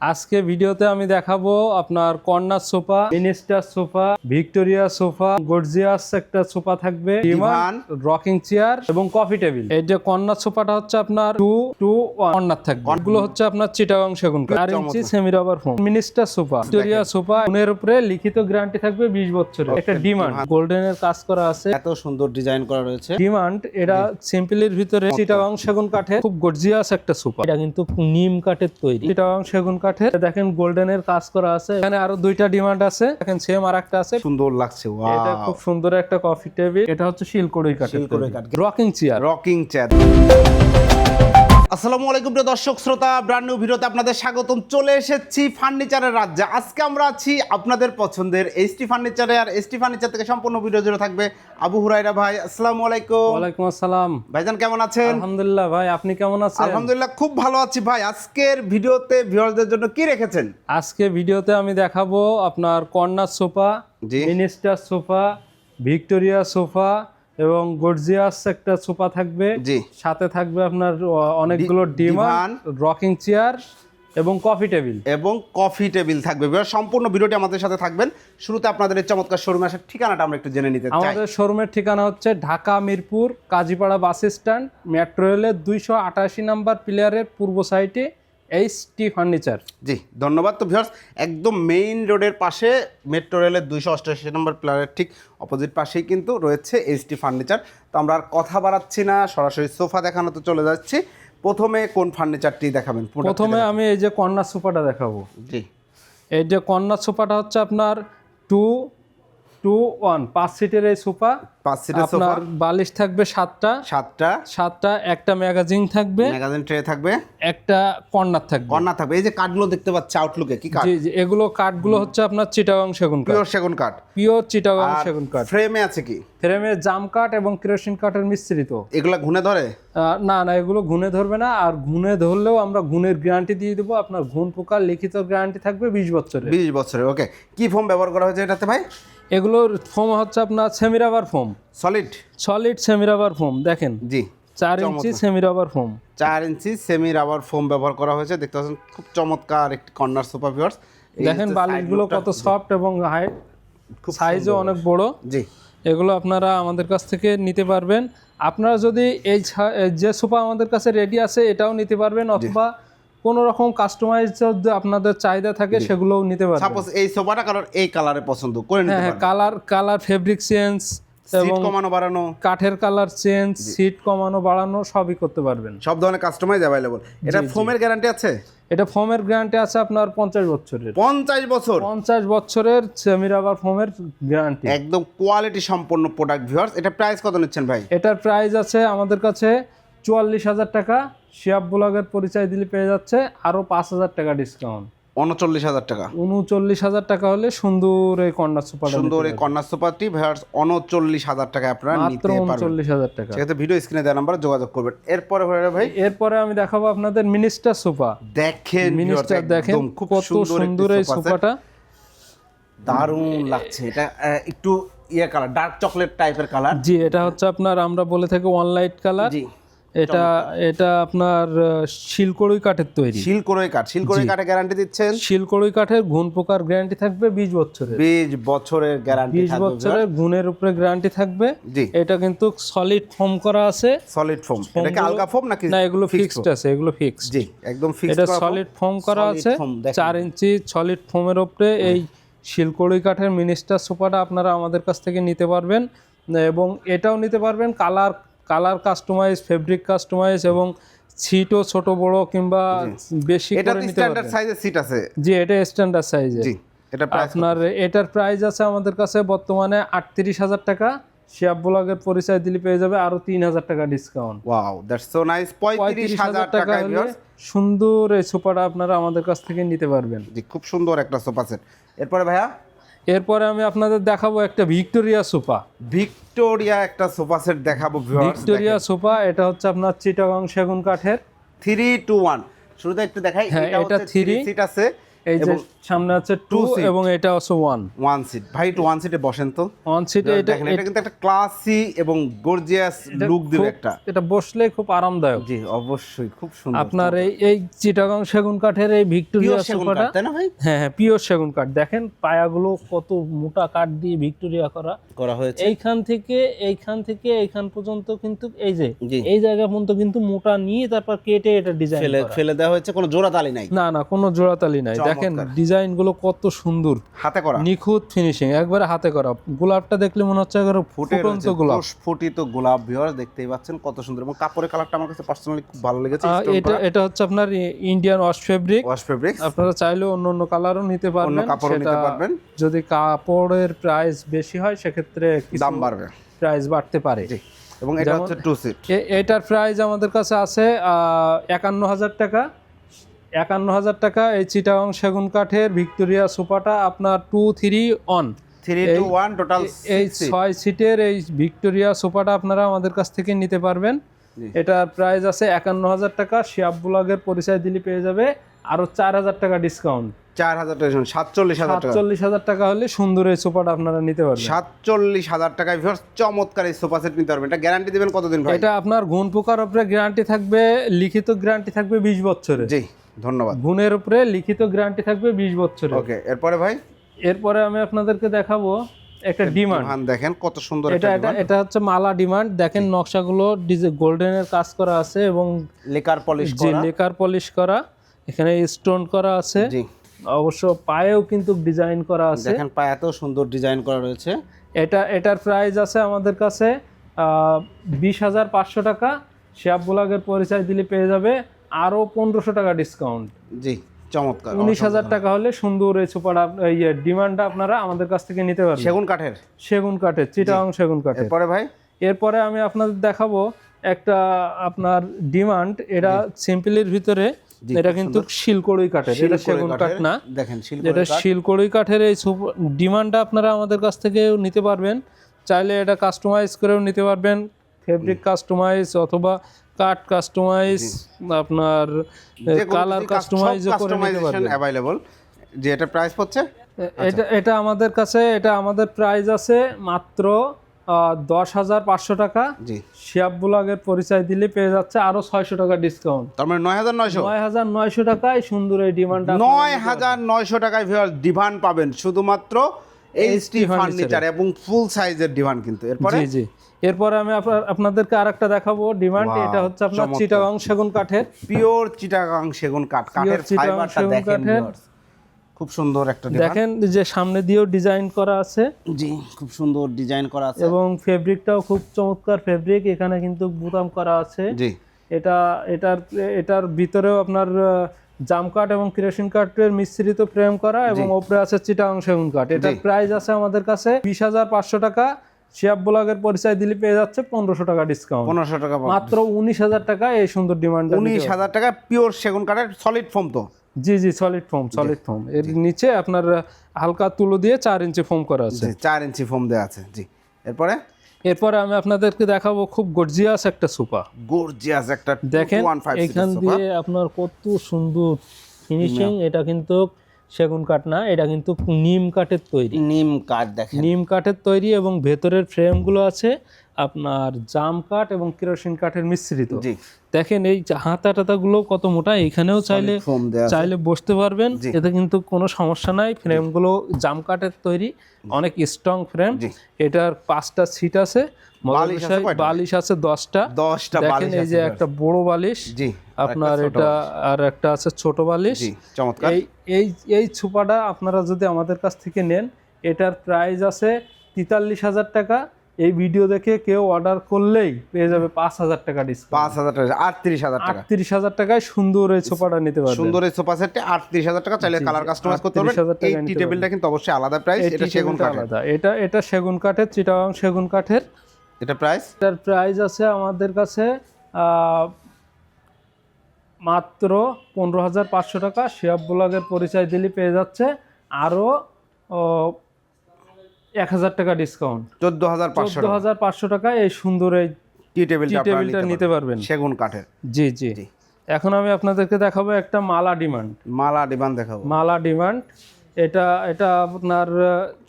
আজকে ভিডিওতে আমি দেখাবো আপনার corner sofa minister sofa Victoria sofa gorgeous একটা সোফা থাকবে। রকিং চেয়ার এবং কফি টেবিল। এই যে কর্নার সোফাটা হচ্ছে আপনার টু টু কর্নার থাকবে। হচ্ছে আপনার চিটাগাং সেগুন চার inch semi rubber foam. Minister sofa Victoria sofa এর উপরে লিখিত গ্যারান্টি থাকবে বিশ বছরের। একটা ডিমান্ড গোল্ডেন এর কাজ করা আছে। এত সুন্দর ডিজাইন করা রয়েছে। ডিমান্ড এটা সিম্পলের ভিতরে চিটাগাং সেগুন কাঠের খুব গর্জিয়াস একটা সোফা। এটা কিন্তু নিম কাঠের তৈরি। চিটাগাং সেগুন কাঠের। দেখেন গোল্ডেন এর কাজ করা আছে। এখানে আরও দুইটা ডিমান্ড আছে। দেখেন সেম আর একটা আছে। সুন্দর লাগছে এটা খুব সুন্দর একটা কফি টেবিল এটা হচ্ছে শিলকড়ই শিলকড়ই কাঠ। রকিং চেয়ার রকিং চেয়ার আসসালামু আলাইকুম প্রিয় দর্শক শ্রোতা ব্র্যান্ড নিউ ভিডিওতে আপনাদের স্বাগতম। চলে এসেছি ফার্নিচারের রাজ্যে। আজকে আমরা আছি আপনাদের পছন্দের এসটি ফার্নিচারে আর এসটি ফার্নিচার থেকে সম্পূর্ণ ভিডিও জুড়ে থাকবে আবু হুরাইরা ভাই। আসসালামু আলাইকুম। ওয়ালাইকুম আসসালাম। ভাইজান কেমন আছেন? আলহামদুলিল্লাহ ভাই আপনি কেমন আছেন? আলহামদুলিল্লাহ খুব ভালো আছি ভাই। আজকের ভিডিওতে ভিউয়ারদের জন্য কি রেখেছেন? আজকে ভিডিওতে আমি দেখাবো আপনার corner sofa. Minister sofa Victoria sofa এবং গর্জিয়াস একটা সোফা থাকবে। জি। সাথে থাকবে আপনার অনেকগুলো। ডিমান্ড রকিং চেয়ার এবং কফি টেবিল। এবং কফি টেবিল থাকবে। সম্পূর্ণ ভিডিওটি আমাদের সাথে থাকবেন। শুরুতে আপনাদের চমৎকার শোরুমে আসার ঠিকানাটা আমরা একটু জেনে নিতে চাই। আমাদের শোরুমের ঠিকানা হচ্ছে Dhaka Mirpur Kazipara bus stand metro রেলের দুইশো আটাশি নাম্বার প্লেয়ারের পূর্ব সাইডে এইচ টি ফার্নিচার জি ধন্যবাদ। তো ভিউয়ার্স একদম মেইন রোডের পাশে মেট্রো রেলের দুইশো অষ্টাশি নম্বর প্লারের ঠিক অপোজিট পাশেই কিন্তু রয়েছে এইচটি ফার্নিচার তো আমরা আর কথা বাড়াচ্ছি না সরাসরি সোফা দেখানো তো চলে যাচ্ছি। প্রথমে কোন ফার্নিচারটি দেখাবেন? প্রথমে আমি এই যে কর্নার সোফাটা দেখাবো। জি। এই যে কর্নার সোফাটা হচ্ছে আপনার টু টু ওয়ান পাঁচ সিটের এই সোফা। পাঁচ সিটের সোফা বালিশ থাকবে সাতটা। সাতটা। সাতটা একটা ম্যাগাজিন থাকবে। ম্যাগাজিন ট্রে থাকবে। একটা কর্নার থাকবে। কর্নার থাকবে। এই যে কাঠগুলো দেখতে পাচ্ছি আউটলুকে কি কাঠ জি জি এগুলো কাঠগুলো হচ্ছে আপনার চিটাগাং সেগুন কাঠ পিওর সেগুন কাঠ পিওর চিটাগাং সেগুন কাঠ ফ্রেমে আছে কি? ফ্রেমে জাম কাঠ এবং কেরোসিন কাঠের মিশ্রিত। এগুলা ঘুনে ধরে? না না এগুলো ঘুনে ধরবে না। আর ঘুনে ধরলেও আমরা ঘুনের গ্যারান্টি দিয়ে দেবো। আপনার ঘুন পোকার লিখিত গ্যারান্টি থাকবে বিশ বছরের। বিশ বছরের ওকে কি ফোম ব্যবহার করা হয়েছে এটাতে ভাই? এগুলোর ফোম হচ্ছে আপনার semi rubber foam solid? Solid semi rubber foam দেখেন। জি চার ইঞ্চি সেমি রাবার ফোম চার ইঞ্চি সেমি রাবার ফোম ব্যবহার করা হয়েছে। দেখতে পাচ্ছেন খুব চমৎকার একটি কর্নার সোফা ভিউয়ার্স দেখেন বালিশগুলো কত সফট এবং হাইট খুব সাইজও অনেক বড়। জি। এগুলো আপনারা আমাদের কাছ থেকে নিতে পারবেন। আপনারা যদি এই যে সোফা আমাদের কাছে রেডি আছে এটাও নিতে পারবেন অথবা কোনো রকম কাস্টমাইজ আপনাদের চাহিদা থাকে সেগুলোও নিতে পারবেন। সাপোজ এই সোফাটা কালার এই কালারে পছন্দ করে নিতে হ্যাঁ colour colour fabric change seat কমানো বাড়ানো। কাঠের কালার চেঞ্জ সিট কমানো বাড়ানো সবই করতে পারবেন। সব ধরনের কাস্টমাইজ অ্যাভেলেবল এটা ফোমের গ্যারান্টি আছে? এটা ফোমের গ্যারান্টি আছে আপনার পঞ্চাশ বছরের। পঞ্চাশ বছর? পঞ্চাশ বছরের সেমিরাবার ফোমের গ্যারান্টি একদম কোয়ালিটি সম্পন্ন প্রোডাক্ট ভিউয়ার্স এটা প্রাইস কত নিচ্ছেন ভাই? এটার প্রাইস আছে আমাদের কাছে চুয়াল্লিশ হাজার টাকা। শিয়াব ব্লগের পরিচয় দিলে পেয়ে যাচ্ছে আরও পাঁচ হাজার টাকা ডিসকাউন্ট উনচল্লিশ হাজার টাকা। উনচল্লিশ হাজার টাকা হলে সুন্দর এই কন্যা সুপার সুন্দর এই কর্নার সোফাটি ভিউয়ার্স উনচল্লিশ হাজার টাকা আপনারা নিতে পারবেন। উনচল্লিশ হাজার টাকা। সেক্ষেত্রে ভিডিও স্ক্রিনে দেওয়া নাম্বারে যোগাযোগ করবেন। এরপরে হয়ে ভাই এরপরে আমি দেখাবো আপনাদের মিনিস্টার সোফা। দেখেন মিনিস্টার দেখেন খুব সুন্দর এই। সোফাটা। দারুণ লাগছে। এটা একটু ইয়ে কালার ডার্ক চকলেট টাইপের কালার জি এটা হচ্ছে আপনার আমরা বলে থাকি ওয়ান লাইট কালার জি। এটা এটা আপনার শিলকড়ই কাঠের তৈরি। শিলকড়ই কাঠ শিলকড়ই কাঠে গ্যারান্টি দিচ্ছেন? শিলকড়ই কাঠের ঘুন পোকার গ্যারান্টি থাকবে বিশ বছরের। বিশ বছরের গ্যারান্টি বিশ বছরের গুণের উপরে গ্যারান্টি থাকবে। এটা কিন্তু সলিড ফর্ম করা আছে। সলিড ফোম এটা কি আলগা ফোম নাকি না এগুলো ফিক্সড আছে এগুলো ফিক্সড জি একদম ফিক্সড এটা সলিড ফর্ম করা আছে। foam, দেখেন। চার ইঞ্চি সলিড ফোমের উপরে এই শিলকড়ি কাঠের মিনিস্টার সোফাটা আপনারা আমাদের কাছ থেকে নিতে পারবেন। এবং এটাও নিতে পারবেন। Colour colour customise fabric customise এবং সিটও ছোট বড় কিংবা বেশি এটা স্ট্যান্ডার্ড সাইজের সিট আছে। জি এটা স্ট্যান্ডার্ড সাইজের জি এটা আপনার এটার প্রাইস আছে আমাদের কাছে বর্তমানে আটত্রিশ হাজার টাকা। শিয়াব ব্লগের পরিচয় দিলে পেয়ে যাবে আরও তিন হাজার টাকা discount wow that's so nice পঁয়ত্রিশ হাজার টাকা সুন্দর এই সোফাটা আপনারা আমাদের কাছ থেকে নিতে পারবেন। জি খুব সুন্দর একটা সোফা সেট এরপরে ভাইয়া? এরপরে আমি আপনাদের দেখাবো একটা ভিক্টোরিয়া সোফা। ভিক্টোরিয়া একটা সোফা সেট দেখাবো ভিক্টোরিয়া সোফা এটা হচ্ছে আপনার চিটাগাং সেগুন কাঠের। থ্রি টু ওয়ান শুরুতে একটু দেখাই হ্যাঁ, এটা এটা থ্রি সিট আছে। এই যে সামনে আছে টু এবং এটা ওয়ান ওয়ান সিট ভাই একটু ওয়ান সিটে বসেন তো। ওয়ান সিটে এটা এটা কিন্তু একটা ক্লাসি এবং গর্জিয়াস লুক দিবে একটা। এটা বসলে খুব আরামদায়ক। জি অবশ্যই খুব সুন্দর। আপনার এই এই চিটাগাং সেগুন কাঠের এই ভিক্টোরিয়া সোফাটা তাই না ভাই? হ্যাঁ হ্যাঁ পিওর সেগুন কাঠ। দেখেন পায়াগুলো কত মোটা কাঠ দিয়ে ভিক্টোরিয়া করা। করা হয়েছে। এইখান থেকে এইখান থেকে এইখান পর্যন্ত কিন্তু এই যে এই জায়গা পর্যন্ত কিন্তু মোটা নিয়ে তারপর কেটে এটা ডিজাইন ফেলে ফেলে দেওয়া হয়েছে কোনো জোড়া তালি নাই। না না কোনো জোড়াতালি নাই। দেখেন ডিজাইনগুলো কত সুন্দর। হাতে করা। নিখুঁত ফিনিশিং একবারে হাতে করা। গোলাপটা দেখলে মনে হচ্ছে একবারে ফুটে ফুটন্ত গোলাপ। স্ফুটিত গোলাপ ভিউয়ার দেখতেই পাচ্ছেন কত সুন্দর। এবং কাপড়ের কালারটা আমার কাছে পার্সোনালি খুব ভালো লেগেছে এটা এটা হচ্ছে আপনার Indian wash fabric wash fabrics আপনারা চাইলেও অন্য অন্য কালারও নিতে পারবেন। অন্য কাপড়ও নিতে পারবেন। যদি কাপড়ের প্রাইস বেশি হয় সেক্ষেত্রে দাম বাড়বে। প্রাইস বাড়তে পারে। এবং এটা হচ্ছে টু সিট এটার প্রাইস আমাদের কাছে আছে একান্ন হাজার টাকা। একান্ন হাজার টাকা এই চিটাগং সেগুন কাঠের ভিক্টোরিয়া সোফাটা আপনার two three on three one total এই ছয় সিটের এই ভিক্টোরিয়া সোফাটা আপনারা আমাদের কাছ থেকে নিতে পারবেন। এটার প্রাইস আছে একান্ন হাজার টাকা। শিয়াব ব্লগের পরিচয় দিলে পেয়ে যাবে। আরও চার হাজার টাকা ডিসকাউন্ট চার হাজার টাকা সাতচল্লিশ হাজার সাতচল্লিশ হাজার টাকা হলে সুন্দর এই সোফাটা আপনারা নিতে পারবেন। সাতচল্লিশ হাজার টাকায় ভিউয়ার্স চমৎকার এই সোফা সেট নিতে পারবেন। এটা গ্যারান্টি দিবেন কতদিন এটা আপনার গুণ পোকার উপরে গ্যারান্টি থাকবে লিখিত গ্যারান্টি থাকবে বিশ বছরে। জি। ধন্যবাদ। গুণের উপরে লিখিত গ্যারান্টি থাকবে বিশ বছরে ওকে এরপরে ভাই? এরপরে আমি আপনাদেরকে দেখাবো একটা ডিমান্ড। দেখেন কত সুন্দর এটা এটা এটা হচ্ছে মালা ডিমান্ড। দেখেন নকশাগুলো ডিজে গোল্ডেনের কাজ করা আছে এবং লেকার পলিশ করা। লেকার পলিশ করা। এখানে স্টোন করা আছে। জি। অবশ্য পায়েও কিন্তু ডিজাইন করা আছে। দেখেন পায়ে এত সুন্দর ডিজাইন করা রয়েছে। এটা এটার প্রাইস আছে আমাদের কাছে বিশ হাজার পাঁচশো টাকা। শেয়াব ব্লগের পরিচয় দিলে পেয়ে যাবে। আরও পনেরোশো টাকা ডিসকাউন্ট জি চমৎকার উনিশ হাজার টাকা হলে সুন্দর এই সুপার ইয়ে ডিমান্ডটা আপনারা আমাদের কাছ থেকে নিতে পারবেন। সেগুন কাঠের? সেগুন কাঠের চিটাং সেগুন কাঠের। এরপরে ভাই? এরপরে আমি আপনাদের দেখাবো একটা আপনার ডিমান্ড এটা সিম্পলির ভিতরে এটা কিন্তু শিলকড়ই কাঠের এটা সেগুন কাঠ না। দেখেন যেটা শিলকড়ই কাঠের এই ডিমান্ডটা আপনারা আমাদের কাছ থেকেও নিতে পারবেন। চাইলে এটা কাস্টমাইজ করেও নিতে পারবেন। ফেব্রিক কাস্টমাইজ অথবা কাঠ কাস্টমাইজ আপনার কালার কাস্টমাইজও করে নিতে পারবেন অ্যাভেলেবল যে এটা প্রাইস হচ্ছে এটা এটা আমাদের কাছে এটা আমাদের প্রাইস আছে মাত্র দশ হাজার পাঁচশো টাকা। জি। শিয়াব ব্লগের পরিচয় দিলে পেয়ে যাচ্ছে আরও ছয়শো টাকা ডিসকাউন্ট তার মানে নয় হাজার নয়শো? নয় হাজার নয়শো টাকায় সুন্দর এই ডিমান্ড নয় হাজার নয়শো টাকায় ভিউয়ার ডিভান পাবেন শুধুমাত্র এইচটি ফার্নিচার এবং ফুল সাইজের ডিভান কিন্তু। এরপরে জি জি। এরপরে আমি আপনাদেরকে আরেকটা দেখাবো ডিমান্ড এটা হচ্ছে আপনার চিটাগাং সেগুন কাঠের। পিওর চিটাগাং সেগুন কাঠ কাঠের ফাইবারটা দেখেন কাঠের। খুব সুন্দর একটা দেখেন যে সামনে দিয়েও ডিজাইন করা আছে। জি খুব সুন্দর ডিজাইন করা আছে। এবং ফেব্রিকটাও খুব চমৎকার ফেব্রিক এখানে কিন্তু বুতাম করা আছে। জি। এটা এটার এটার ভিতরেও আপনার জাম কাঠ এবং কেরোসিন কাঠের মিশ্রিত ফ্রেম করা এবং ওপরে আছে চিটাং সেগুন কাঠ। এটার প্রাইস আছে আমাদের কাছে বিশ হাজার পাঁচশো টাকা। শিয়াব ব্লগের পরিচয় দিলে পেয়ে যাচ্ছে পনেরোশো টাকা ডিসকাউন্ট পনেরোশো টাকা মাত্র উনিশ হাজার টাকা এই সুন্দর ডিমান্ড উনিশ হাজার টাকা পিওর সেগুন কাঠের সলিড ফোম তো। জি জি সলিড ফোম সলিড ফোম এর নিচে আপনার হালকা তুলো দিয়ে চার ইঞ্চি ফোম করা আছে। চার ইঞ্চি ফোম দেওয়া আছে জি। এরপরে? এরপরে আমি আপনাদেরকে দেখাবো খুব গর্জিয়াস একটা সুপা গর্জিয়াস একটা দেখেন এখান দিয়ে আপনার কত সুন্দর ফিনিশিং এটা কিন্তু সেগুন কাঠ না এটা কিন্তু নিম কাঠের তৈরি। নিম কাঠ দেখেন। নিম কাঠের তৈরি এবং ভেতরের ফ্রেমগুলো আছে আপনার জাম কাঠ এবং কেরোসিন কাঠের মিশ্রিত। দেখেন এই হাতা টাতাগুলো কত মোটা এখানেও চাইলে চাইলে বসতে পারবেন। এতে কিন্তু কোনো সমস্যা নাই। ফ্রেমগুলো জাম কাঠের তৈরি অনেক স্ট্রং ফ্রেম এটার পাঁচটা সিট আছে বালিশ আছে দশটা। দশটা দেখেন এই যে একটা বড় বালিশ। জি। আপনার এটা আর একটা আছে ছোট বালিশ। চমৎকার। এই এই এই ছুপাটা আপনারা যদি আমাদের কাছ থেকে নেন এটার প্রাইস আছে তেতাল্লিশ হাজার টাকা। এই ভিডিও দেখে কেউ অর্ডার করলেই পেয়ে যাবে পাঁচ হাজার টাকা ডিসকাউন্ট পাঁচ হাজার টাকা আটত্রিশ হাজার টাকা। আটত্রিশ হাজার টাকায় সুন্দর এই সোফাটা নিতে পারবেন। সুন্দর এই সোফা সেটটি আটত্রিশ হাজার টাকা চাইলে কালার কাস্টমাইজ করতে পারবেন। 38,000 টাকা এই টি টেবিলটা কিন্তু অবশ্যই আলাদা প্রাইস এটা সেগুন কাঠের। আলাদা। এটা এটা সেগুন কাঠের চিটাগাং সেগুন কাঠের। এটা প্রাইস এটার প্রাইস আছে আমাদের কাছে মাত্র পনেরো হাজার পাঁচশো টাকা শিয়াব ব্লগের পরিচয় দিলে পেয়ে যাচ্ছে। আরও এক হাজার টাকা ডিসকাউন্ট চোদ্দ হাজার চোদ্দ হাজার পাঁচশো টাকা এই সুন্দর এই টি টেবিলটা টেবিলটা নিতে পারবেন। সেগুন কাঠের। জি জি। এখন আমি আপনাদেরকে দেখাবো একটা মালা ডিমান্ড মালা ডিমান্ড দেখাবো। মালা ডিমান্ড এটা এটা আপনার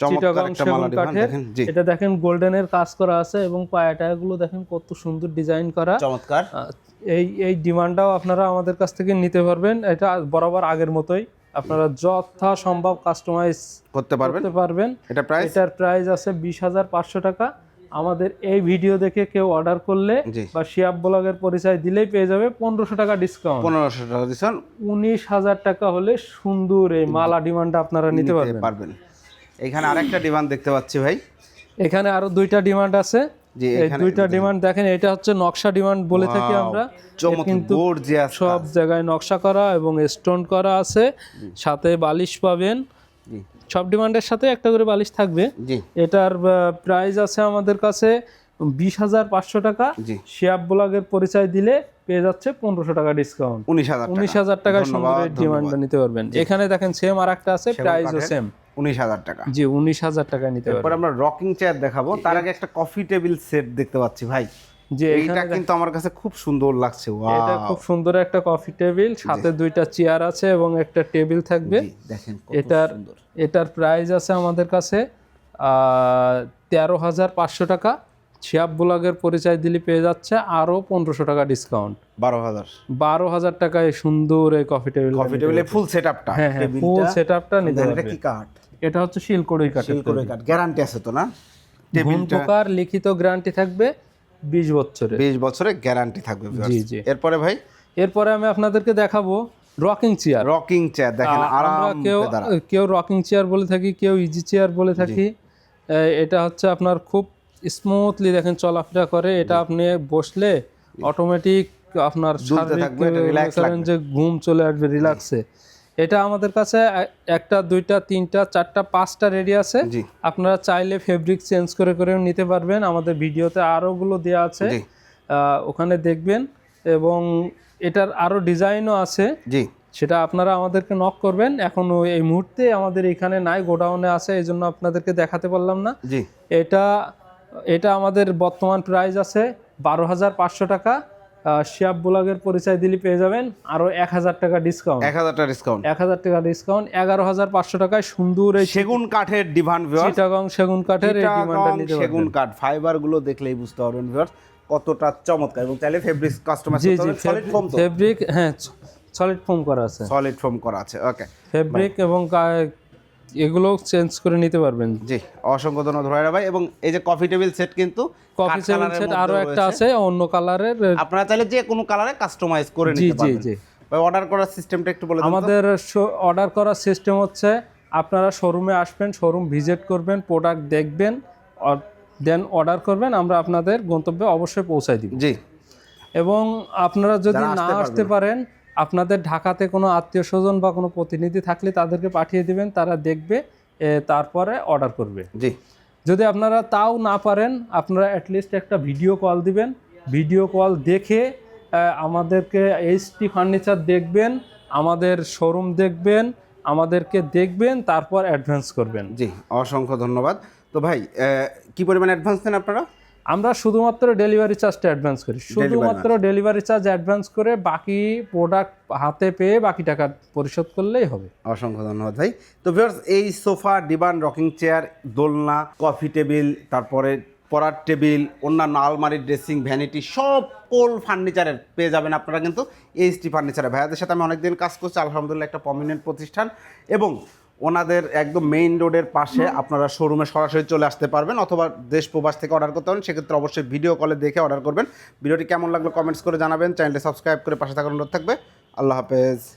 চিটাগং সেগুন কাঠের। এটা দেখেন গোল্ডেনের কাজ করা আছে এবং পায়াটাগুলো দেখেন কত সুন্দর ডিজাইন করা। চমৎকার। এই এই ডিমান্ডটাও আপনারা আমাদের কাছ থেকে নিতে পারবেন। এটা বরাবর আগের মতোই। আপনারা যথা সম্ভব কাস্টমাইজ করতে পারবেন। করতে পারবেন। এটা প্রাইস এটার প্রাইস আছে বিশ হাজার পাঁচশো টাকা। আমাদের এই ভিডিও দেখে কেউ অর্ডার করলে বা শিয়াব ব্লগের পরিচয় দিলেই পেয়ে যাবে পনেরোশো টাকা ডিসকাউন্ট পনেরোশো টাকা ডিসকাউন্ট উনিশ হাজার টাকা হলে সুন্দর এই মালা ডিমান্ডটা আপনারা নিতে নিতে পারবেন। পারবেন। এখানে আরেকটা ডিমান্ড দেখতে পাচ্ছি ভাই। এখানে আরও দুইটা ডিমান্ড আছে। এখানে দুইটা ডিমান্ড দেখেন এটা হচ্ছে নকশা ডিমান্ড বলে থাকি আমরা। কিন্তু সব জায়গায় নকশা করা এবং স্টোন করা আছে। সাথে বালিশ পাবেন। সব ডিমান্ডের সাথে একটা করে বালিশ থাকবে। এটার প্রাইস আছে আমাদের কাছে বিশ হাজার পাঁচশো টাকা শিয়াব ব্লগের পরিচয় দিলে পেয়ে যাচ্ছে পনেরোশো টাকা ডিসকাউন্ট উনিশ হাজার উনিশ হাজার টাকায় সুন্দর এই ডিমান্ডটা নিতে পারবেন। এখানে দেখেন সেম আর একটা আছে প্রাইসও সেম উনিশ হাজার টাকা। জি উনিশ হাজার টাকায় নিতে পারবেন। আমরা রকিং চেয়ার দেখাবো। তার আগে একটা কফি টেবিল সেট দেখতে পাচ্ছি ভাই। যে এইটা কিন্তু আমার কাছে খুব সুন্দর লাগছে। এটা খুব সুন্দর একটা কফি টেবিল সাথে দুইটা চেয়ার আছে এবং একটা টেবিল থাকবে। দেখেন এটার এটার প্রাইস আছে আমাদের কাছে তেরো হাজার পাঁচশো টাকা। শিয়াব ব্লগের পরিচয় দিলে পেয়ে যাচ্ছে আরও পনেরোশো টাকা ডিসকাউন্ট বারো হাজার। বারো হাজার টাকায় সুন্দর এই কফি টেবিল কফি টেবিলে ফুল সেট আপটা হ্যাঁ হ্যাঁ ফুল সেট আপটা নিতে এটা কি কাঠ এটা হচ্ছে শিলকড়ই কাঠের করে কাঠ গ্যারান্টি আছে তো না? ঘুম পোকার লিখিত গ্যারান্টি থাকবে বিশ বছরের। বিশ বছরের গ্যারান্টি থাকবে জি, জি। এরপরে ভাই? এরপরে আমি আপনাদেরকে দেখাবো রকিং চেয়ার রকিং চেয়ার দেখেন আরাম কেউ কেউ রকিং চেয়ার বলে থাকি কেউ ইজি চেয়ার বলে থাকি। এটা হচ্ছে আপনার খুব স্মুথলি দেখেন চলাফেরা করে এটা আপনি বসলে অটোমেটিক আপনার যে ঘুম চলে আসবে রিল্যাক্সে এটা আমাদের কাছে একটা দুইটা তিনটা চারটা পাঁচটা রেডি আছে। আপনারা চাইলে ফেব্রিক চেঞ্জ করে করে নিতে পারবেন। আমাদের ভিডিওতে আরোগুলো দেওয়া আছে। ওখানে দেখবেন এবং এটার আরও ডিজাইনও আছে। জি। সেটা আপনারা আমাদেরকে নক করবেন। এখন এই মুহূর্তে আমাদের এখানে নাই গোডাউনে আছে এই জন্য আপনাদেরকে দেখাতে পারলাম না। জি। এটা এটা আমাদের বর্তমান প্রাইস আছে বারো হাজার পাঁচশো টাকা। শিয়াব ব্লগের পরিচয় দিলে পেয়ে যাবেন। আরও এক হাজার টাকা ডিসকাউন্ট এক হাজার টাকা ডিসকাউন্ট এক হাজার টাকা ডিসকাউন্ট এগারো হাজার পাঁচশো টাকায় সুন্দর এই সেগুন কাঠের ডিভান চিটাগং সেগুন কাঠের এই ডিমান্ডটা নিতে সেগুন কাঠ ফাইবারগুলো দেখলেই বুঝতে পারবেন ভিউয়ার কতটা চমৎকার। এবং তাহলে ফেব্রিক কাস্টমাইজ জি করতে জি সলিড ফোম ফেব্রিক হ্যাঁ সলিড ফোম করা আছে। সলিড ফোম করা আছে ওকে ফেব্রিক এবং এগুলো চেঞ্জ করে নিতে পারবেন। জি অসংখ্য ধন্যবাদ ভাইরা ভাই। এবং এই যে কফি টেবিল সেট কিন্তু কফি এর সেট আরও একটা আছে অন্য কালারের আপনারা চাইলে যে কোনো কালারে কাস্টমাইজ করে জি নিতে জি পারবেন। জি। ভাই অর্ডার করার সিস্টেমটা একটু বলে দিন আমাদের অর্ডার করার সিস্টেম হচ্ছে আপনারা শোরুমে আসবেন শোরুম ভিজিট করবেন প্রোডাক্ট দেখবেন দেন অর্ডার করবেন আমরা আপনাদের গন্তব্যে অবশ্যই পৌঁছায় দিব। জি। এবং আপনারা যদি না আসতে পারেন আপনাদের ঢাকাতে কোনো আত্মীয় স্বজন বা কোনো প্রতিনিধি থাকলে তাদেরকে পাঠিয়ে দিবেন তারা দেখবে তারপরে অর্ডার করবে। জি। যদি আপনারা তাও না পারেন আপনারা অ্যাটলিস্ট একটা ভিডিও কল দিবেন। ভিডিও কল দেখে আমাদেরকে এইচটি ফার্নিচার দেখবেন আমাদের শোরুম দেখবেন আমাদেরকে দেখবেন তারপর অ্যাডভান্স করবেন। জি অসংখ্য ধন্যবাদ। তো ভাই কি পরিমাণ অ্যাডভান্স দেন আপনারা? আমরা শুধুমাত্র ডেলিভারি চার্জটা অ্যাডভান্স করি। শুধুমাত্র ডেলিভারি চার্জ অ্যাডভান্স করে বাকি প্রোডাক্ট হাতে পেয়ে বাকি টাকা পরিশোধ করলেই হবে। অসংখ্য ধন্যবাদ ভাই। তো ভিউয়ার্স এই সোফা ডিবান রকিং চেয়ার দোলনা কফি টেবিল তারপরে পড়ার টেবিল অন্যান্য আলমারি ড্রেসিং ভ্যানিটি সব সকল ফার্নিচারের পেয়ে যাবেন আপনারা কিন্তু এইচটি ফার্নিচারে ভাইয়াদের সাথে আমি অনেকদিন কাজ করছি আলহামদুলিল্লাহ একটা প্রমিনেন্ট প্রতিষ্ঠান। এবং ওনাদের একদম মেইন রোডের পাশে আপনারা শোরুমে সরাসরি চলে আসতে পারবেন অথবা দেশ প্রবাস থেকে অর্ডার করতে পারেন সেক্ষেত্রে অবশ্যই ভিডিও কলে দেখে অর্ডার করবেন। ভিডিওটি কেমন লাগল কমেন্টস করে জানাবেন। চ্যানেলটি সাবস্ক্রাইব করে পাশে থাকার অনুরোধ থাকবে। আল্লাহ হাফেজ।